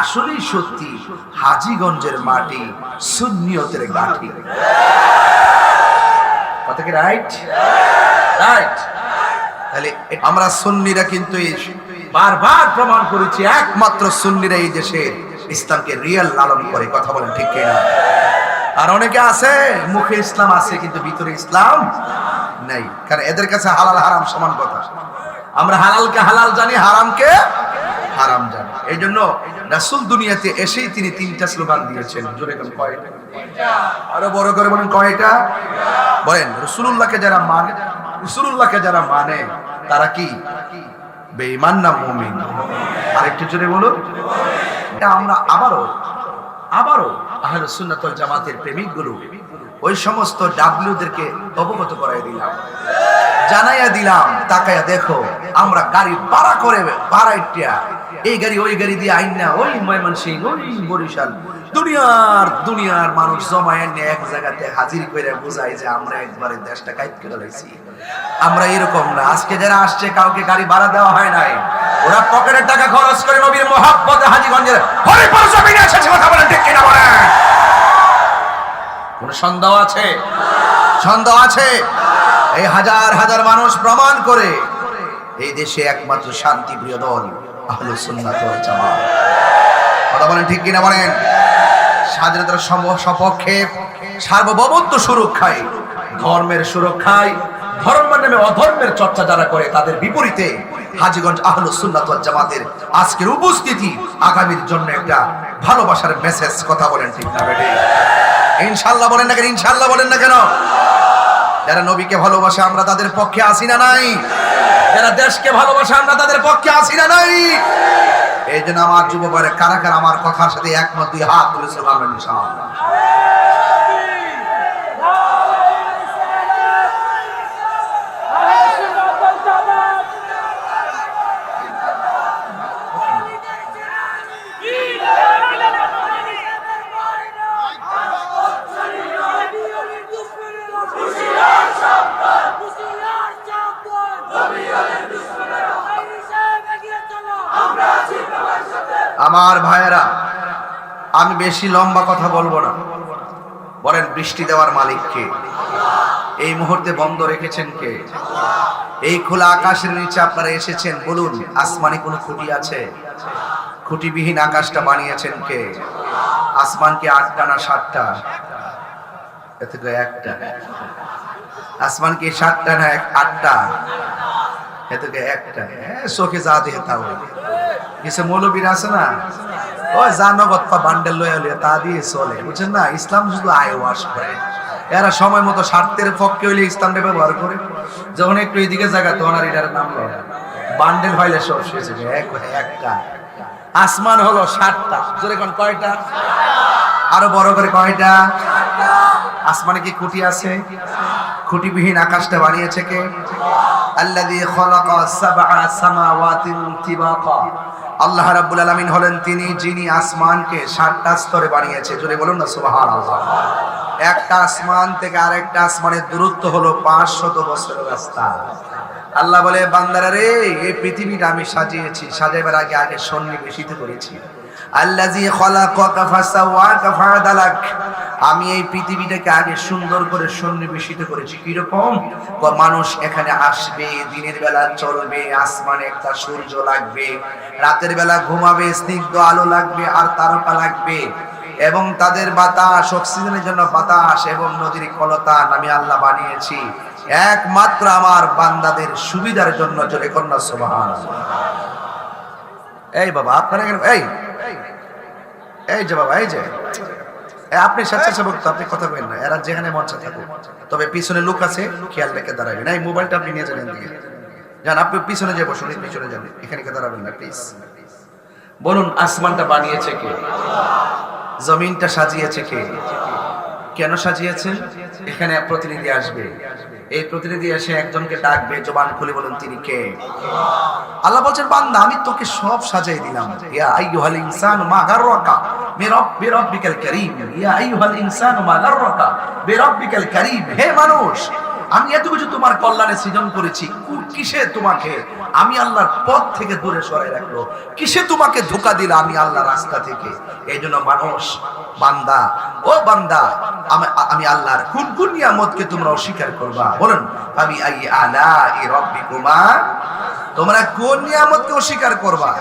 আসলেই সত্যি হাজিগঞ্জের মাটি সুন্নিয়তের গাঠি। কথা কি রাইট রাইট তাহলে আমরা সুন্নিরা কিন্তু বারবার প্রমাণ করেছি, একমাত্র সুন্নিরা এই দেশের ইসলামকে রিয়েল লালন করে, কথা বলেন ঠিক কিনা? আর অনেকে আছে, মুখে ইসলাম আছে, কিন্তু ভিতরে ইসলাম নেই। কারণ এদের কাছে হালাল হারাম সমান কথা। আমরা হালালকে হালাল জানি, হারামকে হারাম জানি। এই জন্য রাসুল দুনিয়াতে এসেই তিনি তিনটা স্লোগান দিয়েছেন। জোরে কয়টা আরও বড় করে বলেন কয়টা বলেন রসুল্লাহকে যারা মানে রসুল্লাহকে যারা মানে তারা কি? না আরেকটু জোরে এটা আমরা আবারও আবারও আহলে জামাতের ওই সমস্ত ডাব্লিউদেরকে অবগত করাই দিলাম। জানাইয়া দিলাম, তাকাইয়া দেখো, আমরা গাড়ি ভাড়া করে ভাড়াইটিয়া এই গাড়ি, ওই গাড়ি দিয়ে আইন না, ওই ময়মনসিং ওই বরিশাল। দুনিয়ার দুনিয়ার মানুষ জমায় নিয়ে এক জায়গাতে হাজির করে বোঝাই যে আমরা একবারে দেশটা কাইত করে লাইছি। আমরা এরকম না। আজকে যারা আসছে, কাউকে গাড়ি ভাড়া দেওয়া হয় নাই। ওরা পকেটের টাকা খরচ করে নবীর মোহাব্বতে হাজিগঞ্জের হরিপুর জমিনে এসেছে কথা বলেন, ঠিক কিনা বলেন? কোন সন্দেহ আছে? সন্দেহ আছে? এই হাজার হাজার মানুষ প্রমাণ করে, এই দেশে একমাত্র শান্তি প্রিয় দল। স্বাধীনতার সপক্ষে সার্বভৌমত্ব সুরক্ষায়, ধর্মের সুরক্ষায় অধর্মের চর্চা যারা করে, তাদের বিপরীতে হাজিগঞ্জ আহলুস সুন্নাত জামাতের আজকের উপস্থিতি আগামীর জন্য একটা ভালোবাসার মেসেজ কথা বলেন ঠিক না বেটে ইনশাল্লাহ বলেন না কেন? ইনশাল্লাহ বলেন না কেন? যারা নবীকে ভালোবাসে, আমরা তাদের পক্ষে আসি না নাই? যারা দেশকে ভালোবাসে, আমরা তাদের পক্ষে আসি না, নাই। এই জন্য আমার যুব পরে কারা কারা আমার কথার সাথে একমত, দুই হাত তুলে সালাম আমার ভাইয়েরা, আমি বেশি লম্বা কথা বলব না। বলেন, বৃষ্টি দেওয়ার মালিক কে? এই মুহূর্তে বন্ধ রেখেছেন কে? এই খোলা আকাশের নিচে আপনারা এসেছেন, বলুন, আসমানে কোনো খুঁটি আছে? খুঁটিবিহীন আকাশটা বানিয়েছেন কে? আসমান কি আটটা না সাতটা? একটা। আসমান কি সাতটা না আটটা? এতে একটা। চোখে যা দিয়ে তা হইবে। কিছু মৌলবীর আছে না? ওই যা নগদ পা বান্ডেল লয়ে লইয়া তা দিয়ে চলে, বুঝছেন না? ইসলাম শুধু আয় ওয়াশ করে। এরা সময় মতো স্বার্থের পক্ষে হইলে ইসলামটা ব্যবহার করে। যখন একটু এদিকে জায়গা, তখন আর এটার নাম লয় বান্ডেল হইলে সব শেষ হয়ে। এক একটা। আসমান হলো সাতটা। জোরে কোন কয়টা? আরও বড় করে কয়টা? আসমানে কি খুঁটি আছে? খুঁটিবিহীন আকাশটা বানিয়েছে কে? আল্লাযী খালাকা সাবআ সামাওয়াতিন তিবাকা। আল্লাহ রাব্বুল আলামিন হলেন তিনি যিনি আসমানকে সাতটা স্তরে বানিয়েছে। জোরে বলুন না, সুবহানাল্লাহ। একটা আসমান থেকে আরেকটা আসমানের দূরত্ব হলো 500 বছরের রাস্তা। আল্লাহ বলে, বান্দারা রে এই পৃথিবীটা আমি সাজিয়েছি, সাজাইবার আগে আগে সন্নিবেশিত করেছি। আল্লাযী খালাকাকা ফাসাওয়াকা ফাআদালাক। আমি এই পৃথিবীটাকে আগে সুন্দর করে সন্নিবেশিত করেছি। কীরকম? মানুষ এখানে আসবে, দিনের বেলা চলবে, আসমানে একটা সূর্য লাগবে, রাতের বেলা ঘুমাবে, স্নিগ্ধ আলো লাগবে, আর তারকা লাগবে। এবং তাদের বাতাস, অক্সিজেনের জন্য বাতাস এবং নদীর কলতান আমি আল্লাহ বানিয়েছি। একমাত্র আমার বান্দাদের সুবিধার জন্য, জোরে কন্যা সুবহান এই বাবা, আপনারা এই। এই যে বাবা, এই যে। আপনি স্বেচ্ছাসেবক তো, আপনি কথা বলেন না। এরা যেখানে মঞ্চে থাকুক। তবে পিছনে লোক আছে, খেয়াল রেখে দাঁড়াবেন। এই মোবাইলটা আপনি নিয়ে যাবেন দিকে যান আপনি পিছনে যে বসুন পিছনে যান। এখানে দাঁড়াবেন না প্লিজ বলুন, আসমানটা বানিয়েছে কে? জমিনটা সাজিয়েছে কে? কেন সাজিয়েছেন? এখানে প্রতিনিধি আসবে। এই প্রতিনিধি এসে একজনকে ডাকবে, জবান খুলে বলুন, তিনি কে? আল্লাহ বলছেন, বান্দা, আমি তোকে সব সাজাই দিলাম। ইয়া আইয়ুহাল ইনসান মা গাররাকা বিরব বিরব্বিকাল কারীম। ইয়া আইয়ুহাল ইনসান মা গাররাকা বিরব্বিকাল কারীম। হে মানুষ আমি এত কিছু তোমার কল্যাণে সৃজন করেছি। কিসে তোমাকে? আমি আল্লাহর পথ থেকে দূরে সরাই রাখল। কিসে তোমাকে ধোকা দিল আমি আল্লাহ রাস্তা থেকে? এই জন্য মানুষ, বান্দা, ও বান্দা, আমি- আল্লাহর কোন কোন নিয়ামতকে তোমরা অস্বীকার করবা। বলেন আমি আই আলা ই রব্বিকুমা? তোমরা কোন নিয়ামতকে অস্বীকার করবা?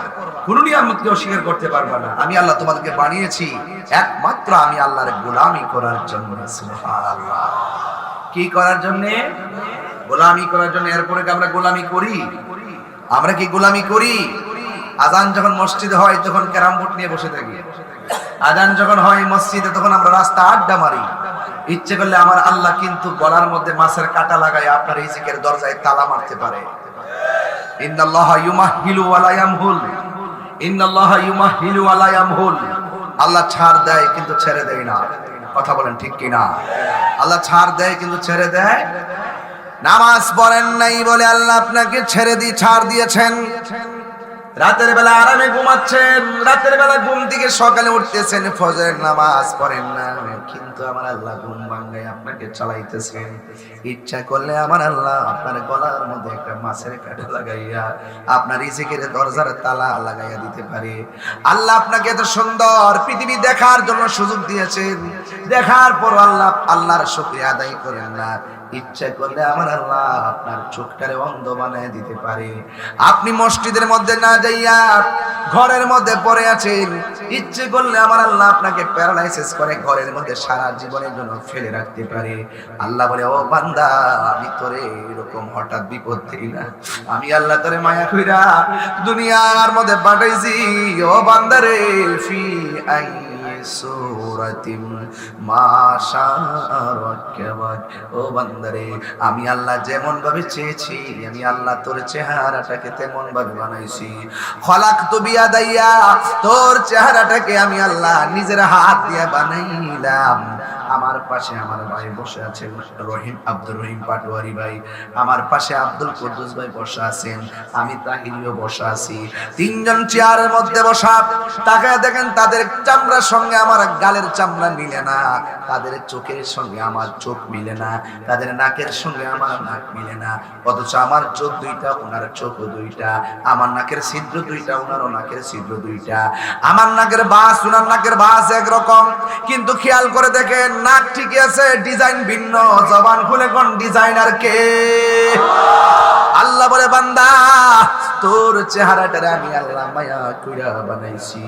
কোন নিয়ামতকে অস্বীকার করতে পারবা না। আমি আল্লাহ তোমাদেরকে বানিয়েছি। একমাত্র আমি আল্লাহর গোলামি করার জন্য, সুবহানাল্লাহ। কি করার জন্য? গোলামি করার জন্য। এরপরে আমরা গোলামি করি? আমরা কি গোলামি করি? আজান যখন মসজিদে হয়, তখন ক্যারাম বোর্ড নিয়ে বসে থাকি। আজান যখন হয় মসজিদে, তখন আমরা রাস্তা আড্ডা মারি। ইচ্ছে করলে আমার আল্লাহ কিন্তু গলার মধ্যে মাছের কাটা লাগায় আপনার এই জিকের দরজায় তালা মারতে পারে। আল্লাহ ছাড় দেয়, কিন্তু ছেড়ে দেয় না। কথা বলেন ঠিক কিনা? আল্লাহ ছাড় দেয় কিন্তু ছেড়ে দেয়? নামাজ পড়েন নাই বলে আল্লাহ আপনাকে ছেড়ে দিয়ে ছাড় দিয়েছেন। রাতের বেলা আরামে ঘুমাচ্ছেন, রাতের বেলা ঘুম থেকে সকালে উঠতেছেন, ফজরের নামাজ পড়েন না। কিন্তু আমার আল্লাহ ঘুম ভাঙ্গায় আপনাকে চালাইতেছেন। ইচ্ছা করলে আমার আল্লাহ আপনার গলার মধ্যে একটা মাছের কাটা লাগাইয়া, আপনার ইজিকের দরজার তালা লাগাইয়া দিতে পারে। আল্লাহ আপনাকে এত সুন্দর পৃথিবী দেখার জন্য সুযোগ দিয়েছেন। দেখার পর আল্লাহ, আল্লাহর শুকরিয়া আদায় করেন না। ইচ্ছা করলে আমার আল্লাহ আপনার চোখটারে অন্ধ বানায় দিতে পারে। আপনি মসজিদের মধ্যে না যাইয়া ঘরের মধ্যে পড়ে আছেন, ইচ্ছে করলে আমার আল্লাহ আপনাকে প্যারালাইসিস করে ঘরের মধ্যে সারা জীবনের জন্য ফেলে রাখতে পারে। আল্লাহ বলে, ও বান্দা, আমি তোরে এরকম হঠাৎ বিপদ দিই না। আমি আল্লাহ তোরে মায়া কইরা দুনিয়ার মধ্যে পাঠাইছি। ও বান্দারে ফি আই ও আমি আল্লাহ যেমন ভাবে চেয়েছি, আমি আল্লাহ তোর চেহারাটাকে তেমন ভাবে বানাইছি। খলাক তো বিয়া দাইয়া তোর চেহারাটাকে আমি আল্লাহ নিজের হাত দিয়ে বানাইলাম। আমার পাশে আমার ভাই বসে আছেন, রহিম আব্দুর রহিম পাটোয়ারি ভাই। আমার পাশে আব্দুল কুদ্দুস ভাই বসে আছেন, আমি তাহিরিও বসে আছি। তিনজন চেয়ারের মধ্যে বসা, তাকায় দেখেন তাদের চামড়ার সঙ্গে আমার গালের চামড়া মিলে না। তাদের চোখের সঙ্গে আমার চোখ মিলে না, তাদের নাকের সঙ্গে আমার নাক মিলে না। অথচ আমার চোখ দুইটা, ওনার চোখ দুইটা। আমার নাকের ছিদ্র দুইটা, ওনারও নাকের ছিদ্র দুইটা। আমার নাকের বাস, ওনার নাকের বাস একরকম। কিন্তু খেয়াল করে দেখেন নাক ঠিকই আছে, ডিজাইন ভিন্ন, জবান খুলে কোন ডিজাইনার কে? আল্লাহ বলে, বান্দা, তোর চেহারাটারে আমি আল্লাহ মায়া কইরা বানাইছি।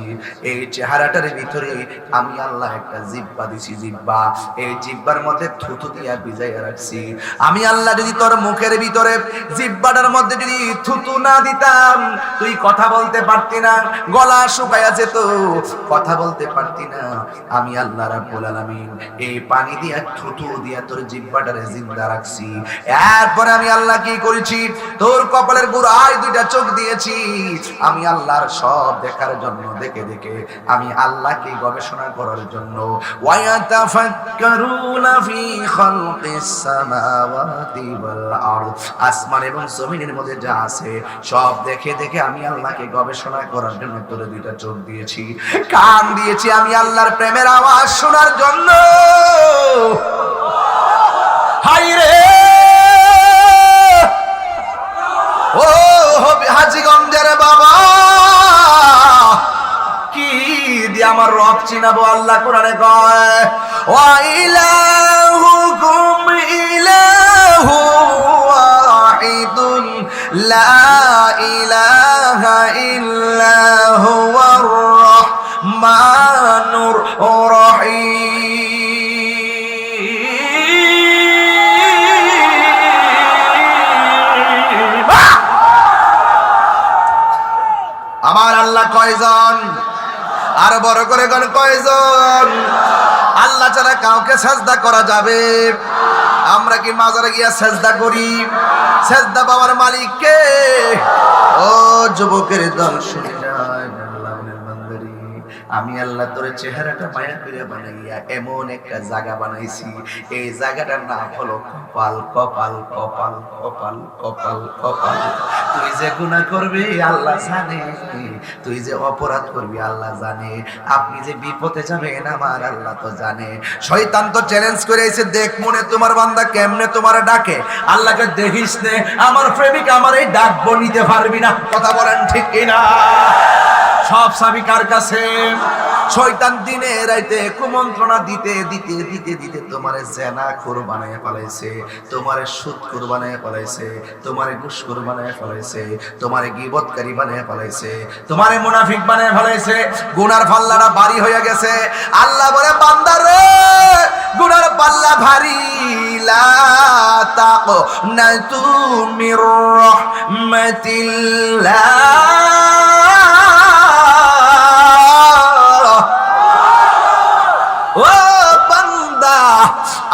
এই চেহারাটার ভিতরে আমি আল্লাহ একটা জিব্বা দিছি, জিব্বা। এই জিব্বার মধ্যে থুতু দিয়া ভিজাইয়া রাখছি। আমি আল্লাহ যদি তোর মুখের ভিতরে জিব্বাটার মধ্যে যদি থুতু না দিতাম, তুই কথা বলতে পারতি না, গলা শুকাইয়া যেত। কথা বলতে পারতি না। আমি আল্লাহ রাব্বুল আলামিন এই পানি দিয়া থুতু দিয়া তোর জিব্বাটারে জিন্দা রাখছি। এরপরে আমি আল্লাহ কি করেছি? তোর কপালের গোড়ায় দুইটা চোখ দিয়েছি। আমি আল্লাহর সব দেখার জন্য, দেখে দেখে আমি আল্লাহকে গবেষণা করার জন্য। ওয়ায়াতাফাক্কারুনা ফি খালকিস সামাওয়াতি ওয়াল আরদ। আসমান এবং জমিনের মধ্যে যা আছে, সব দেখে দেখে আমি আল্লাহকে গবেষণা করার জন্য তোর দুইটা চোখ দিয়েছি। কান দিয়েছি আমি আল্লাহর প্রেমের আওয়াজ শোনার জন্য। হাই রে। ও হাজিগঞ্জের বাবা। কি দিয়ে আমার রব চিনাবো আল্লাহ কোরআনে কয় ওয়াইলাহুকুম ইলাহু ওয়াহিদুন লা ইলাহা বড় কয়জন? আল্লাহ ছাড়া কাউকে সাজদা করা যাবে। আমরা কি মাজারে গিয়া সাজদা করি? সাজদা বাবার মালিককে ও যুবকের দল শুনে। আমি আল্লাহ তোর চেহারাটা মায়া করে বানাইয়া এমন একটা জায়গা বানাইছি। এই জায়গাটার নাম হলো কপাল কপাল কপাল কপাল কপাল কপাল। তুই যে গুণা করবি, আল্লাহ জানে। তুই যে অপরাধ করবি, আল্লাহ জানে। আপনি যে বিপদে যাবেন, আমার আল্লাহ তো জানে। শয়তান তো চ্যালেঞ্জ করে এসে দেখ মনে তোমার বান্দা কেমনে তোমার ডাকে। আল্লাহকে দেখিস নে, আমার প্রেমিক আমার এই ডাক বনিতে পারবি না। কথা বলেন ঠিক কিনা? সব সাবি কার কাছে? শয়তান দিনে রাইতে কুমন্ত্রণা দিতে দিতে দিতে দিতে তোমারে জেনা খুর বানায় ফেলাইছে, তোমারে সুদ খুর বানায় ফেলাইছে, তোমারে ঘুষখোর বানায় ফেলাইছে, তোমারে গিবতকারী বানায় ফেলাইছে, তোমারে মুনাফিক বানায় ফেলাইছে, গুনার পাল্লাটা ভারী হয়ে গেছে। আল্লাহ বলে, বান্দা রে, গুনার পাল্লা ভারী। লা তাক না তুমি রহমাতিল্লাহ।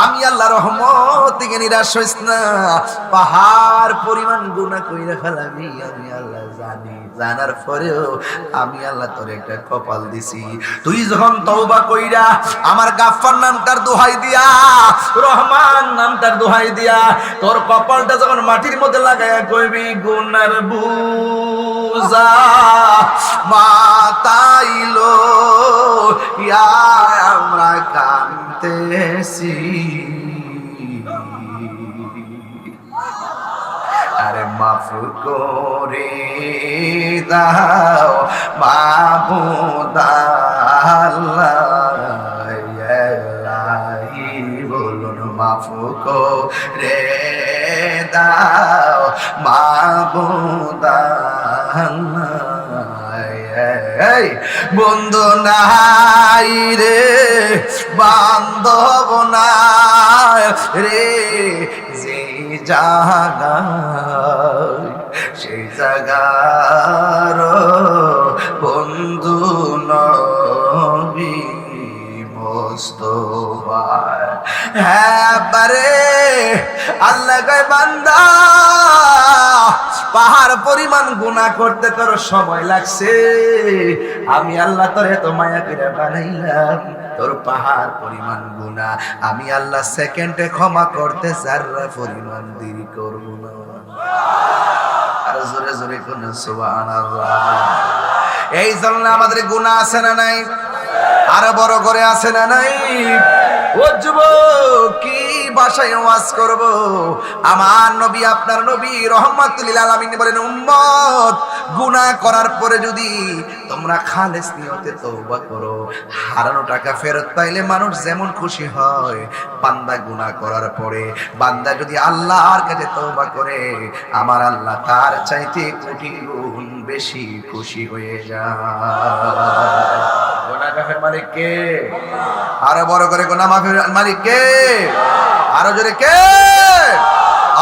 আমি আল্লাহ রহমত থেকে নিরাশ হইস না। পাহাড় পরিমাণ গুণা কইরা ফেলামি আমি আল্লাহ। জানার পরেও আমি আল্লাহ তোর একটা কপাল দিছি। তুই যখন তওবা কইরা আমার গাফফার নামটার দোহাই দিয়া, রহমান নামটার দোহাই দিয়া, তোর কপালটা যখন মাটির মধ্যে লাগায়া কইবি, গুনার বুজা মাতাইলো ইয়া আমরা কানতেছি। আরে মাফ করে। দাও মাবুদাল্লাহি বলুন মাফ করে দাও মাবুদাল্লাহ বন্ধু নাই রে, বান্ধব নাই রে, যে জাগায় কয় বান্দা, পাহাড় পরিমাণ গুণা করতে তোর সময় লাগছে। আমি আল্লাহ তোর এত মায়া করে বানাইলাম, তোর পাহাড় পরিমাণ গুণা আমি আল্লাহ সেকেন্ডে ক্ষমা করতে চাররা পরিমাণ দেরি করব না। আর জোরে জোরে কোন সুবহানাল্লাহ। এই জন্য আমাদের গুণা আছে না নাই? আরও বড় করে আছে না নাই? কি ভাষায় ওয়াজ করব? আমার নবী, আপনার নবী বলেন, উম্মত করার পরে যদি তোমরা খালেস নিয়তে করো, হারানো টাকা ফেরত পাইলে মানুষ যেমন খুশি হয়, বান্দা গুনাহ করার পরে, বান্দা যদি আল্লাহর কাছে তওবা করে, আমার আল্লাহ তার চাইতে কোটি গুণ বেশি খুশি হয়ে যায়। গোনা কে? আরও বড় করে গোনা মাফের মালিক কে? আরও জোরে কে?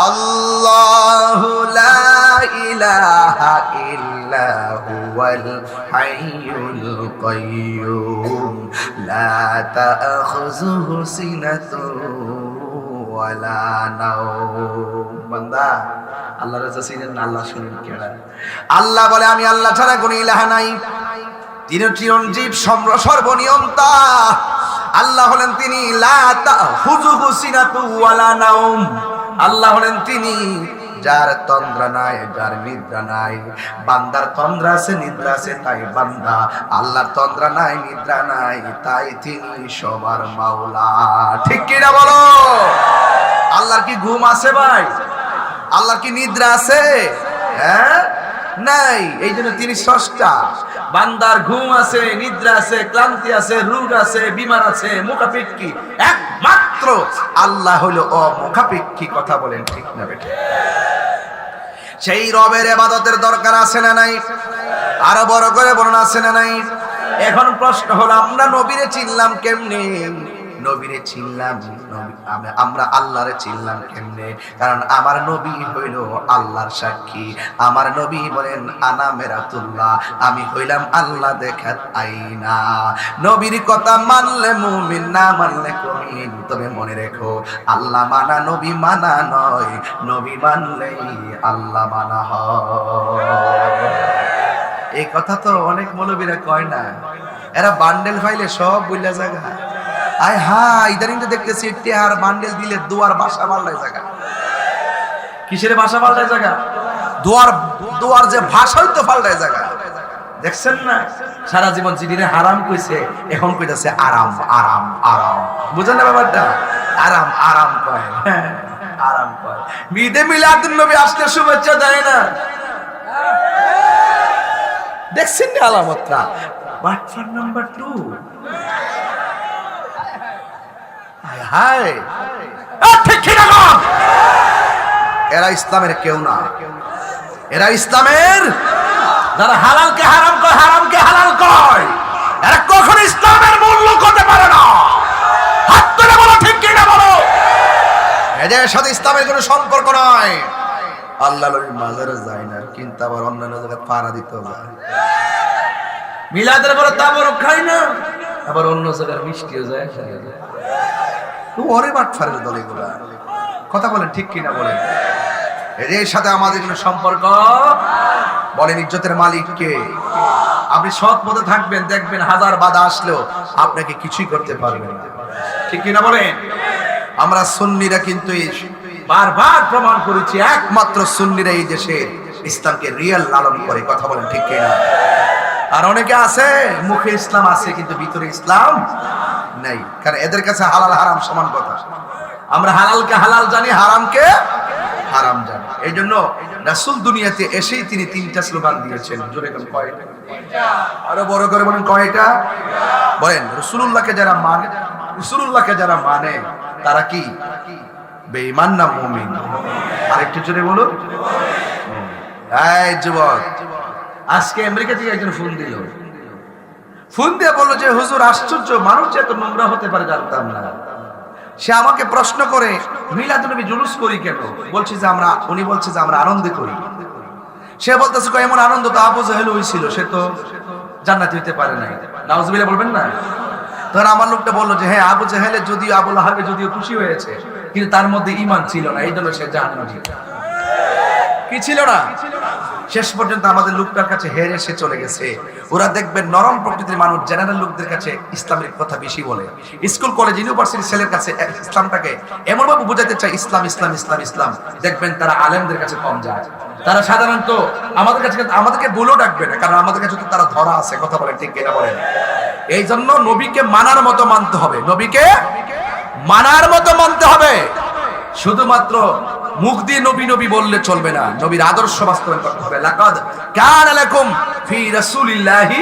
আল্লাহ ইল্লা আল্লাহ আল্লাহ কেডা? আল্লাহ বলে, আমি আল্লাহ ছাড়া কোনো ইলাহা নাই। তিনি চিরঞ্জীব সর্বনিয়ন্তা। আল্লাহ হলেন তিনি আল্লাহ হলেন তিনি, যার তন্দ্রা নাই, যার নিদ্রা নাই। বান্দার তন্দ্রা আছে, নিদ্রা আছে, তাই বান্দা। আল্লাহর তন্দ্রা নাই, নিদ্রা নাই, তাই তিনি সবার মাওলা। ঠিক কিনা বলো? আল্লাহর কি ঘুম আছে ভাই? আল্লাহর কি নিদ্রা আছে? হ্যাঁ? নাই, এই জন্য তিনি সষ্টা বান্দার ঘুম আছে, নিদ্রা আছে, ক্লান্তি আছে, রোগ আছে, বিমার আছে, মুখাপেক্ষী। একমাত্র আল্লাহ হলো অমুখাপেক্ষী, কথা বলেন ঠিক না বেটা সেই রবের এবাদতের দরকার আছে না নাই? আরও বড় করে বলুন, আছে না নাই? এখন প্রশ্ন হলো, আমরা নবীরে চিনলাম কেমনে? নবীরে চিনলাম আমরা আল্লাহরে চিনলাম কেমনে? কারণ আমার নবী হইল আল্লাহর সাক্ষী। আমার নবী বলেন, আনা মেরাতুল্লাহ, আমি হইলাম আল্লাহ দেখাত আইনা নবীর কথা মানলে মুমিন, না মানলে কমিন। তবে মনে রেখো, আল্লাহ মানা, নবী মানা নয়। নবী মানলেই আল্লাহ মানা হয়। এই কথা তো অনেক মৌলবীরা কয় না। এরা বান্ডেল ফাইলে সব বইলা জায়গা আয় হ্যাঁ ইদানিং তো দেখতেছি টেহার বান্ডেল দিলে দুয়ার বাসা পাল্টায় জায়গা। কিসের ভাষা পাল্টায় জায়গা? দুয়ার দুয়ার যে ভাষাই তো পাল্টায় জায়গা। দেখছেন না? সারা জীবন যিনি হারাম কইছে, এখন কইতাছে আরাম আরাম আরাম। বুঝেন না ব্যাপারটা? আরাম আরাম কয়। আরাম কয়। মিদে মিলাদুন নবী আসলে শুভেচ্ছা দেয় না। দেখছেন না আলামতটা? বাটফার নাম্বার টু এরা ইসলামের কেউ না। এরা ইসলামের যারা হালালকে হারাম কয়, হারামকে হালাল কয়, এরা কখনো ইসলামের মূল লোক হতে পারে না। সম্পর্ক নয় আল্লাহ যায় না, কিন্তু আবার অন্যান্য যায়। মিলাদের পরে তাবর খাই না, আবার অন্য জায়গায় মিষ্টিও যায়। ওরে বাটফারের দল এগুলা। কথা বলেন ঠিক কিনা বলেন। এদের সাথে আমাদের কোনো সম্পর্ক? বলেন ইজ্জতের মালিক কে? আপনি সৎ পথে থাকবেন, দেখবেন হাজার বাধা আসলেও আপনাকে কিছুই করতে পারবেন ঠিক কিনা বলেন? আমরা সুন্নিরা কিন্তু বারবার প্রমাণ করেছি, একমাত্র সুন্নিরা এই দেশে ইসলামকে রিয়েল লালন করে। কথা বলেন ঠিক কিনা? আর অনেকে আছে, মুখে ইসলাম আছে, কিন্তু ভিতরে ইসলাম নেই। কারণ এদের কাছে হালাল হারাম সমান কথা। আমরা হালালকে হালাল জানি, হারামকে হারাম জানি। এই জন্য রাসুল দুনিয়াতে এসেই তিনি তিনটা স্লোগান দিয়েছেন। জোরে আরও বড় করে বলেন কয়টা বলেন রসুল্লাহকে যারা মানে রসুল্লাহকে যারা মানে তারা কি? বেঈমান না মুমিন? আরেকটু জোরে বলো এই যুবক, আজকে আমেরিকা থেকে একজন ফোন দিল। ফোন দিয়ে বলল যে, হুজুর, আশ্চর্য, মানুষ এত নোংরা হতে পারে, জানতাম না। সে আমাকে প্রশ্ন করে মিলাদুনবী জুলুস করি কেন? বলছি যে, আমরা উনি বলছে যে, আমরা আনন্দ করি। সে বলতেছে এমন আনন্দ তো আবু জাহেল হয়েছিল সে তো জান্নাতি হইতে পারে নাই। নাউজুবিল্লাহ বলবেন না? তখন আমার লোকটা বলল যে হ্যাঁ আবু জাহেলে যদিও, আবুল আহাবে যদিও খুশি হয়েছে, কিন্তু তার মধ্যে ইমান ছিল না, এই জন্য সে জাহান্নামী। কি ছিল না? শেষ পর্যন্ত আমাদের লোকটার কাছে হেরে এসে চলে গেছে। ওরা দেখবেন নরম প্রকৃতির মানুষ, জেনারেল লোকদের কাছে ইসলামের কথা বেশি বলে। স্কুল, কলেজ ইউনিভার্সিটি ছেলের কাছে ইসলামটাকে এমন ভাবে বোঝাতে চায়, ইসলাম ইসলাম ইসলাম ইসলাম। দেখবেন তারা আলেমদের কাছে কম যায়। তারা সাধারণত আমাদের কাছে আমাদেরকে বলেও ডাকবে না, কারণ আমাদের কাছে তো তারা ধরা আছে, কথা বলেন ঠিক কিনা বলেন এই জন্য নবীকে মানার মতো মানতে হবে। নবীকে মানার মতো মানতে হবে। শুধুমাত্র মুখ দিয়ে নবী নবী বললে চলবে না। নবীর আদর্শ বাস্তবায়ন করতে হবে। লাকাদ কান লাকুম ফি রাসূলিল্লাহি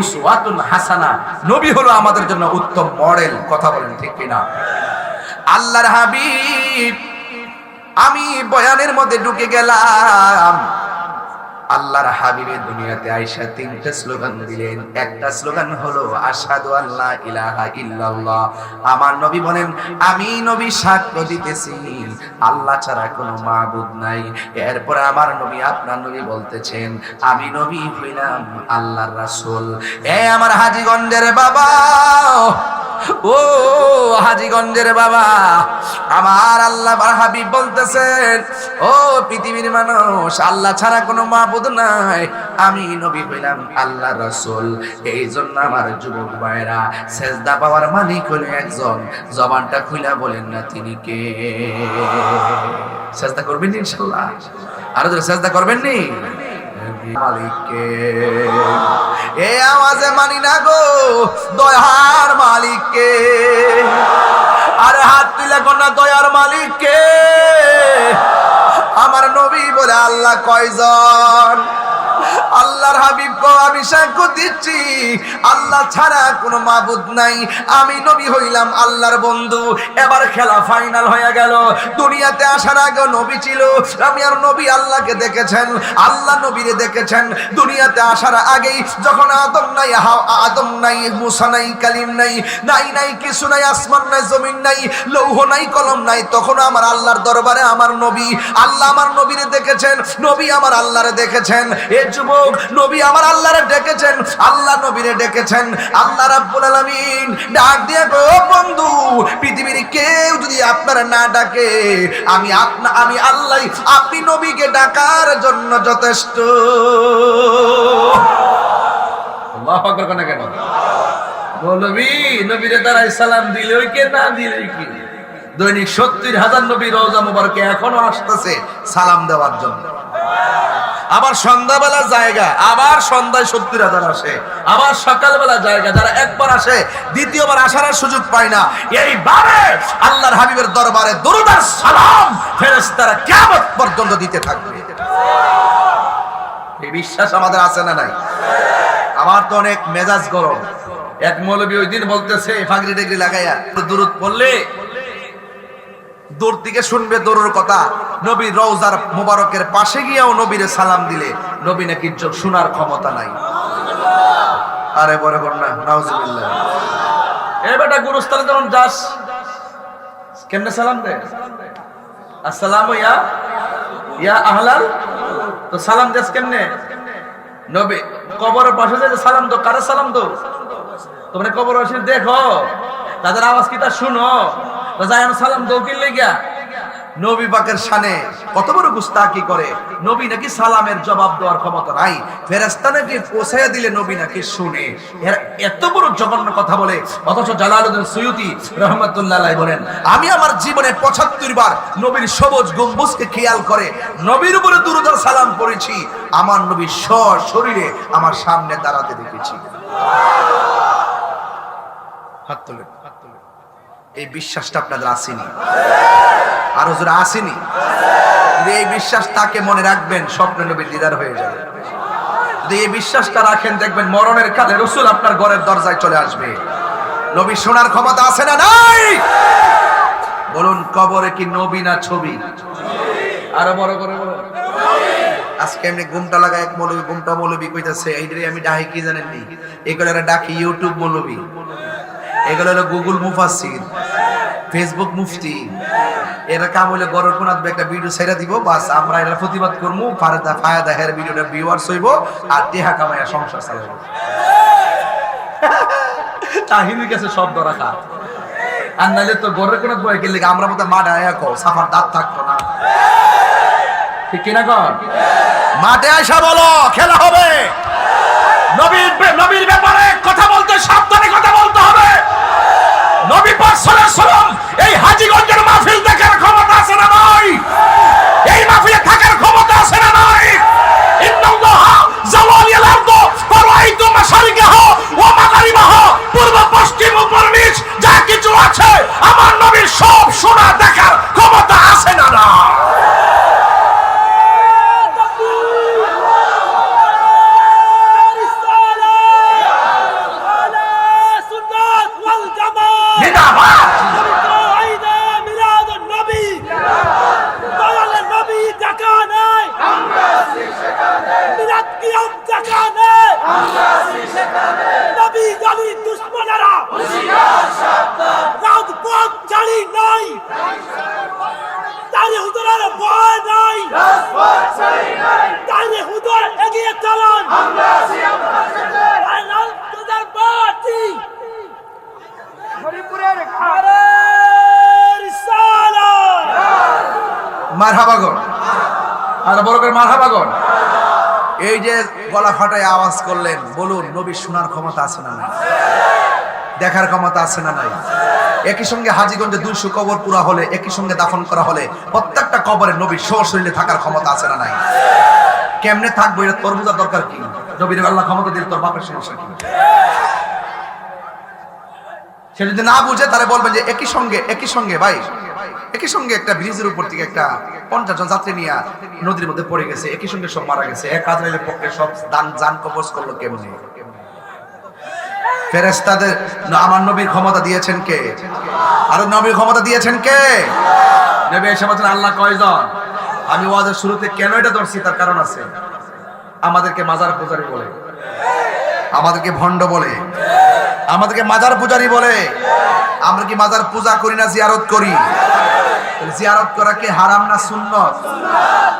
উসওয়াতুন হাসানা। নবী হলো আমাদের জন্য উত্তম মডেল, কথা বলেন ঠিক কি না আল্লাহর হাবিব, আমি বয়ানের মধ্যে ঢুকে গেলাম। আল্লাহর হাবিবের দুনিয়াতে আইসা তিনটা স্লোগান দিলেন। একটা স্লোগান হলো, আশহাদু আল্লাহ ইলাহা ইল্লাল্লাহ। আমার নবী বলেন, আমি নবী সাক্ষ্য দিতেছি। আল্লাহ ছাড়া কোনো মাবুদ নাই। এরপরে আমার নবী, আপনার নবী বলতেছেন, আমি নবী হইলাম আল্লাহর রাসূল। এ আমার হাজীগঞ্জের বাবা ও, হাজীগঞ্জের বাবা, আমার আল্লাহ হাবিব বলতেছেন, ও পৃথিবীর মানুষ, আল্লাহ ছাড়া কোনো মাবুদ নাই। আমি নবী হইলাম আল্লাহ রসুল। এই জন্য আমার যুবক ভাইরা সেজদা পাওয়ার মালিক হলো একজন। জবানটা খুলে বলেন না তিনি কে? সেজদা করবেন ইনশাল্লাহ? আরও সেজদা করবেন নি? মালিককে। এ আওয়াজে মানি না গো, দয়ার মালিককে। আরে হাত তুলে কন্যা দয়ার মালিককে। আমার নবী বলে আল্লাহ কয়জন? আল্লাহর হাবিব আমি সাক্ষ্য দিচ্ছি। আল্লাহ ছাড়া কোনো মাবুদ নাই। আমি নবী হইলাম আল্লাহর বন্ধু। এবার খেলা ফাইনাল হয়ে গেল। দুনিয়াতে আসার আগে নবী ছিল। আমি আর নবী আল্লাহকে দেখেছেন। আল্লাহ নবীরে দেখেছেন। দুনিয়াতে আসার আগেই যখন আদম নাই হাও আদম নাই, মুসা নাই, কালিম নাই নাই নাই, কিছু নাই, আসমান নাই, জমিন নাই, লৌহ নাই, কলম নাই তখন আমার আল্লাহর দরবারে আমার নবী। আল্লাহ আমার নবীরে দেখেছেন। নবী আমার আল্লাহরে দেখেছেন। এ যুবক, নবী আমার আল্লাহরে ডেকেছেন। আল্লাহ নবীরে ডেকেছেন। আল্লাহ রাব্বুল আলামিন ডাক দিয়ে গো, বন্ধু, পৃথিবীর কেউ যদি আপনারা না ডাকে, আমি আপনা আমি আল্লাহ, আপনি নবীকে ডাকার জন্য যথেষ্ট। আল্লাহু আকবার কেন? মৌলবী নবীরে দাঁড়াই সালাম দিলে কে, না দিলে কি? দৈনিক সত্তর হাজার নবী রোজা মুবারকে এখনও আসতেছে সালাম দেওয়ার জন্য। আবার সন্ধ্যাবেলা জায়গা, আবার সন্ধ্যায় সত্তর হাজার আসে, আবার সকালবেলা জায়গা, যারা একবার আসে, দ্বিতীয়বার আসার সুযোগ পায় না। এইবারে আল্লাহর হাবিবের দরবারে দরুদার সালাম ফেরেশতারা কিয়ামত পর্যন্ত দিতে থাকবে। এই বিশ্বাস আমাদের আছে না নাই? আমার তো অনেক মেজাজ গরম। এক মৌলবী ওই দিন বলতেছে ফাগরি টেগরি লাগাইয়া দূরত পড়লে দূর থেকে শুনবে দূরের কথা। নবী রওজার মোবারকের পাশে গিয়েও নবীরে সালাম দিলে নবী নাকি শোনার ক্ষমতা নাই। আরে বড় কন্যা নাউজুবিল্লাহ। এ বেটা যখন যাস, কেমনে সালাম দে? ইয়া ইয়া আহলাল, তো সালাম দেস কেমনে? নবী, কবরের পাশে যে সালাম দো, কারে সালাম দো? তোমরা কবর দেখো, তাদের আওয়াজ কি তা শুনো? জবাব দেওয়ার কথা বলেন, আমি আমার জীবনে পঁচাত্তর বার নবীর সবুজ গম্বুজকে খেয়াল করে নবীর উপরে দুরুদ আর সালাম করেছি আমার নবী স শরীরে আমার সামনে দাঁড়াতে দেখেছি। হাত তোলেন। এই বিশ্বাসটা আপনাদের আসেনি। আর হুজুর আসেনি? যদি এই বিশ্বাস তাকে মনে রাখবেন, স্বপ্ন নবীর দিদার হয়ে যাবে। যদি এই বিশ্বাসটা রাখেন, দেখবেন মরণের কালে রসুল আপনার ঘরের দরজায় চলে আসবে। নবী শোনার ক্ষমতা আছে না নাই? বলুন, কবরে কি নবী না ছবি? আরও বড় করে বলুন। আজকে এমনি ঘুমটা লাগা এক মৌলবী, ঘুমটা মৌলবী কইতাছে এইটারে আমি ডাকি কি জানেন নি এগুলো ডাকি ইউটিউব মৌলবী। এগুলো হলো গুগল মুফাসির ফেসবুক মুফতি। এরা কাম গরর কোনাত একটা ভিডিও ছেড়ে দিব, বাস আমরা এরা প্রতিবাদ করব ফায়দা ফায়দা হের ভিডিওটা ভিউয়ার্স হইব, আর টেহা কামাইয়া সংসার চালাইব। তাহিনীর কাছে শব্দ রাখা আর নাইলে তো গেলে আমরা মতো মাঠে আয়া কো সাফার দাঁত থাকতো না। ঠিক কিনা কর মাঠে আসা বলো, খেলা হবে। নবীর নবীর ব্যাপারে কথা বলতে, সাবধানে কথা বলতে হবে। নবী পাক সাল্লাল্লাহু এই হাজীগঞ্জের মাহফিল দেখার ক্ষমতা আছে না নাই? এই মাহফিলে থাকার ক্ষমতা আছে না নাই? ইন্নাল্লাহ জাওয়ালিয়াল আরদ ফরাইতু মাশারিকাহা ওয়া মাগারিবাহা। পূর্ব, পশ্চিম, উপর, নিচ যা কিছু আছে, আমার নবীর সব শোনা দেখার ক্ষমতা আছে না না জিন্দাবাদ এগিয়ে চলুন ফাইনাল তোদের পার্টি হরিপুরের ঘরের সালা মারহাবাগন আর বড় করে মারহাবাগন এই যে ফাটায় আওয়াজ করলেন, বলুন নবী শোনার ক্ষমতা আছে না নাই? দেখার ক্ষমতা আছে না নাই? একই সঙ্গে হাজিগঞ্জে দুইশো কবর পুরা হলে, একই সঙ্গে দাফন করা হলে, প্রত্যেকটা কবরে নবীর শরীরে থাকার ক্ষমতা আছে না নাই? কেমনে থাকব? এটা তোর বোঝার দরকার কি? নবীর আল্লাহ ক্ষমতা দিলে তোর বাপের সমস্যা কি? সে যদি না বুঝে, তাহলে বলবেন যে একই সঙ্গে একই সঙ্গে, ভাই, একই সঙ্গে একটা ব্রিজের উপর থেকে একটা পঞ্চাশ জন যাত্রী নিয়ে নদীর মধ্যে পড়ে গেছে। একই সঙ্গে সব মারা গেছে। এক পক্ষে সব দান কবজ করল কেমনি? ফেরেস্তাদের আমার নবীর ক্ষমতা দিয়েছেন কে? নবীর ক্ষমতা দিয়েছেন কে? নবী এসে বলছেন, আল্লাহ কয়জন? আমি ওয়াজের শুরুতে কেন এটা ধরছি? তার কারণ আছে। আমাদেরকে মাজার পূজারি বলে। আমাদেরকে ভণ্ড বলে। আমাদেরকে মাজার পূজারি বলে। আমরা কি মাজার পূজা করি না, জিয়ারত করি? জিয়ারত করা কি হারাম না সুন্নত?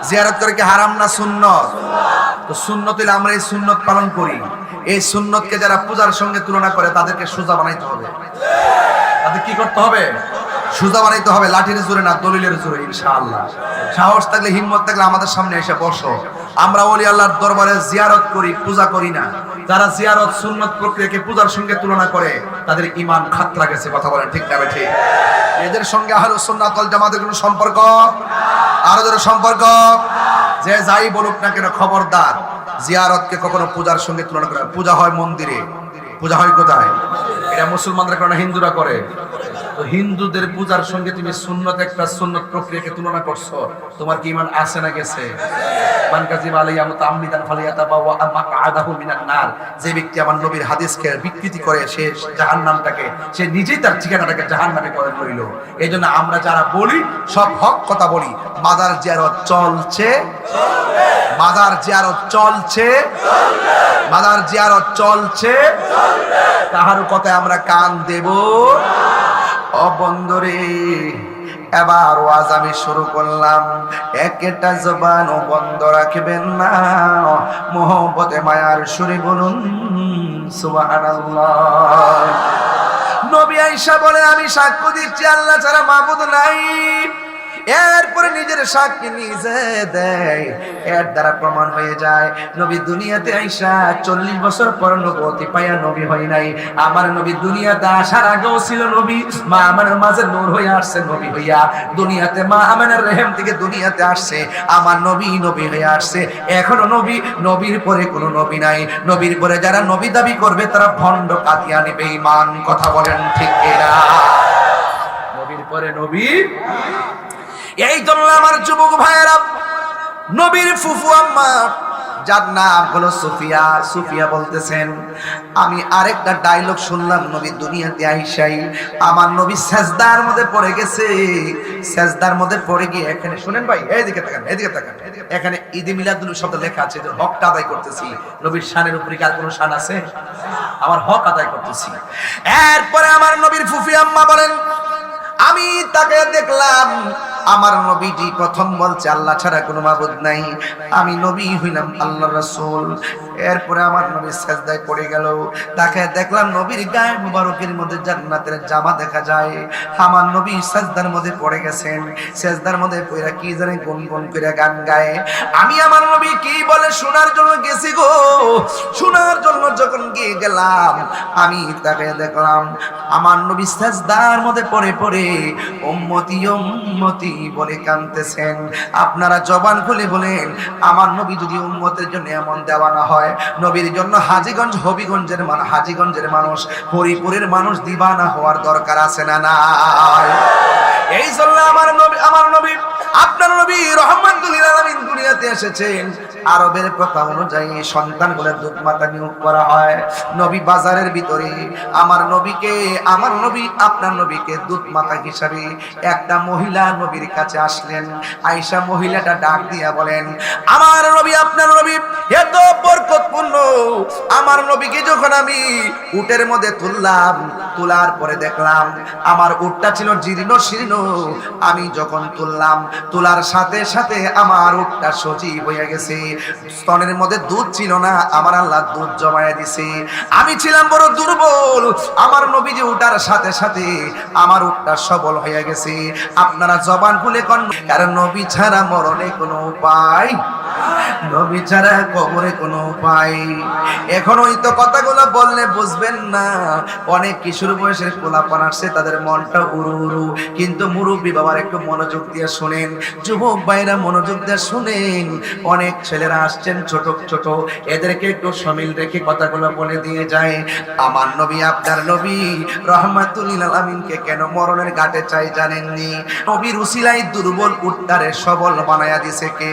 জিয়ারত করা কি হারাম না সুন্নত? তো সুন্নত আমরা এই সুন্নত পালন করি। এই সুন্নতকে যারা পূজার সঙ্গে তুলনা করে, তাদেরকে সোজা বানাইতে হবে। তাদের কি করতে হবে? সোজা বানাইতে হবে, লাঠির জোরে না, দলিলের জোরে, ইনশাআল্লাহ। সাহস থাকলে, হিম্মত থাকলে আমাদের সামনে এসে বসো। আমরা ওলি আল্লাহর দরবারে জিয়ারত করি, পূজা করি না। যারা জিয়ারত, সুন্নত প্রক্রিয়াকে পূজার সঙ্গে তুলনা করে, তাদের ইমান খাতরা গেছে কথা বলেন ঠিক না ঠিক? এদের সঙ্গে আহলুস সুন্নাত ওয়াল জামাতের কোনো সম্পর্ক? আরও ধরে সম্পর্ক? যে যাই বলুক না কেন, খবরদার। জিয়ারতকে কখনো পূজার সঙ্গে তুলনা করে পূজা হয় মন্দিরে। পূজা হয় কোথায়? এটা মুসলমানরা করে না হিন্দুরা করে। হিন্দুদের পূজার সঙ্গে তুমি সুন্নত একটা সুন্নত প্রক্রিয়াকে তুলনা করছ, তোমার কি ইমান আছে না গেছে? আলাইয়া মুতাআম্মিদান ফালিয়াতাবাওয়া মাকআদাহু মিনান নার। যে ব্যক্তি আমার নবীর হাদিসকে বিকৃতি করে, সে জাহান্নামটাকে, সে নিজেই তার ঠিকানাটাকে জাহান্নামে করে রইল এই জন্য আমরা যারা বলি, সব হক কথা বলি। মাদার জিয়ারত চলছে, মাদার জিয়ারত চলছে, মাদার জিয়ারত চলছে, কাহার কথায় আমরা কান দেব? অবন্দরে এবার ওয়াজ আমি শুরু করলাম। একটা জবান ও বন্ধ রাখবেন না। মোহব্বতে, মায়ার সুরে বলুন, সুবহানাল্লাহ। নবী আয়েশা বলে, আমি সাক্ষ্য দিচ্ছি, আল্লাহ ছাড়া মাবুদ নাই। এরপরে নিজের সাক্ষী নিজে দেয়। এর দ্বারা প্রমাণ হয়ে যায়, নবী দুনিয়াতে আইসা চল্লিশ বছর পর নবতী পাইয়া নবী হয় নাই। আমার নবী দুনিয়াতে আসার আগেও ছিল নবী, মা আমার মাঝে নূর হয়ে আসছে, নবী হইয়া দুনিয়াতে মা আমানের রেহেম থেকে দুনিয়াতে আসছে, আমার নবী নবী হয়ে আসছে। এখনও নবী, নবীর পরে কোনো নবী নাই। নবীর পরে যারা নবী দাবি করবে, তারা ভণ্ড কাতিয়া নেবে ইমান কথা বলেন ঠিক এরা নবীর পরে নবী এই জন্য আমার যুবক ভাইয়েরা, নবীর ফুফু আম্মা, যার নাম হলো সুফিয়া সুফিয়া বলতেছেন, আমি আরেকটা ডায়লগ শুনলাম নবী দুনিয়াতে আইসাই, আমার নবী সেজদার মধ্যে পড়ে গেছে, সেজদার মধ্যে পড়ে গিয়ে এখানে শুনেন ভাই, এইদিকে তাকান এইদিকে তাকান এখানে ঈদে মিলাদুল শব্দ লেখা আছে যে হকটা আদায় করতেছি। নবীর শানের উপরে কি আর কোনো শান আছে? আমার হক আদায় করতেছি। এরপরে আমার নবীর ফুফি আম্মা বলেন, আমি তাকে দেখলাম আমার নবীজি প্রথম বলছে, আল্লাহ ছাড়া কোনো মাবুদ নাই। আমি নবী হইলাম আল্লাহ রাসূল। এরপরে আমার নবী সেজদায় পড়ে গেল। তাকে দেখলাম নবীর গায়ে মুবারকের মধ্যে জান্নাতের জামা দেখা যায়। আমার নবী সেজদার মধ্যে পড়ে গেছেন। সেজদার মধ্যে পড়ে কি জানে গুনগুন করে গান গায়। আমি আমার নবী কি বলে শোনার জন্য গেছি গো? শোনার জন্য যখন গিয়ে গেলাম, আমি তাকে দেখলাম, আমার নবী সেজদার মধ্যে পড়ে পড়ে, উম্মতি উম্মতি বলে কানতেছেন। আপনারা জবান খুলে বলেন, আমার নবী যদি উম্মতের জন্য এমন দেওয়ানা হয়, নবীর জন্য হাজিগঞ্জ, হবিগঞ্জের মান, হাজিগঞ্জের মানুষ, হরিপুরের মানুষ দিবানা হওয়ার দরকার আছে না নাই? এই জন্য আমার নবী আমার নবী, আপনার নবী রহমান দুনিয়াতে এসেছেন। আরবের প্রথা অনুযায়ী সন্তানগুলো দুধ মাতা নিয়োগ করা হয়। নবী বাজারের ভিতরে আমার নবীকে, আমার নবী, আপনার নবীকে দুধ মাতা হিসাবে একটা মহিলা নবীর কাছে আসলেন। আয়েশা মহিলাটা ডাক দিয়া বলেন, আমার নবী, আপনার নবী, এত বরকতপূর্ণ। আমার নবীকে যখন আমি উটের মধ্যে তুললাম, তোলার পরে দেখলাম আমার উটটা ছিল জীর্ণ শীর্ণ। আমি যখন তুললাম, তোলার সাথে সাথে আমার উটটা সজীব হয়ে গেছে। স্তনের মধ্যে দুধ ছিল না, আমার আল্লাহ দুধ জমায় দিছে। আমি ছিলাম বড় দুর্বল, আমার নবীজি উঠার সাথে সাথে আমার উঠটা সবল হয়ে গেছে। আপনারা জবান খুলে কন, কারণ নবী ছাড়া মরণে কোনো উপায় নবী ছাড়া কবরে কোনো উপায়। এখন ওই তো কথাগুলো বললে বুঝবেন না। অনেক কিশোর বয়সের পোলাপান আসছে, তাদের মনটা উড়ু উড়ু কিন্তু মুরব্বী বাবার একটু মনোযোগ দিয়ে শুনেন, যুবক ভাইরা মনোযোগ দিয়ে শুনেন। অনেক ছেলেরা আসছেন ছোট ছোট। এদেরকে একটু সমিল রেখে কথাগুলো বলে দিয়ে যায়, আমার নবী, আপনার নবী রহমাতুল্লিল আলমিনকে কেন মরণের ঘাটে চাই জানেননি? নবীর উসিলাই দুর্বল উত্তারে সবল বানায়া দিছে কে?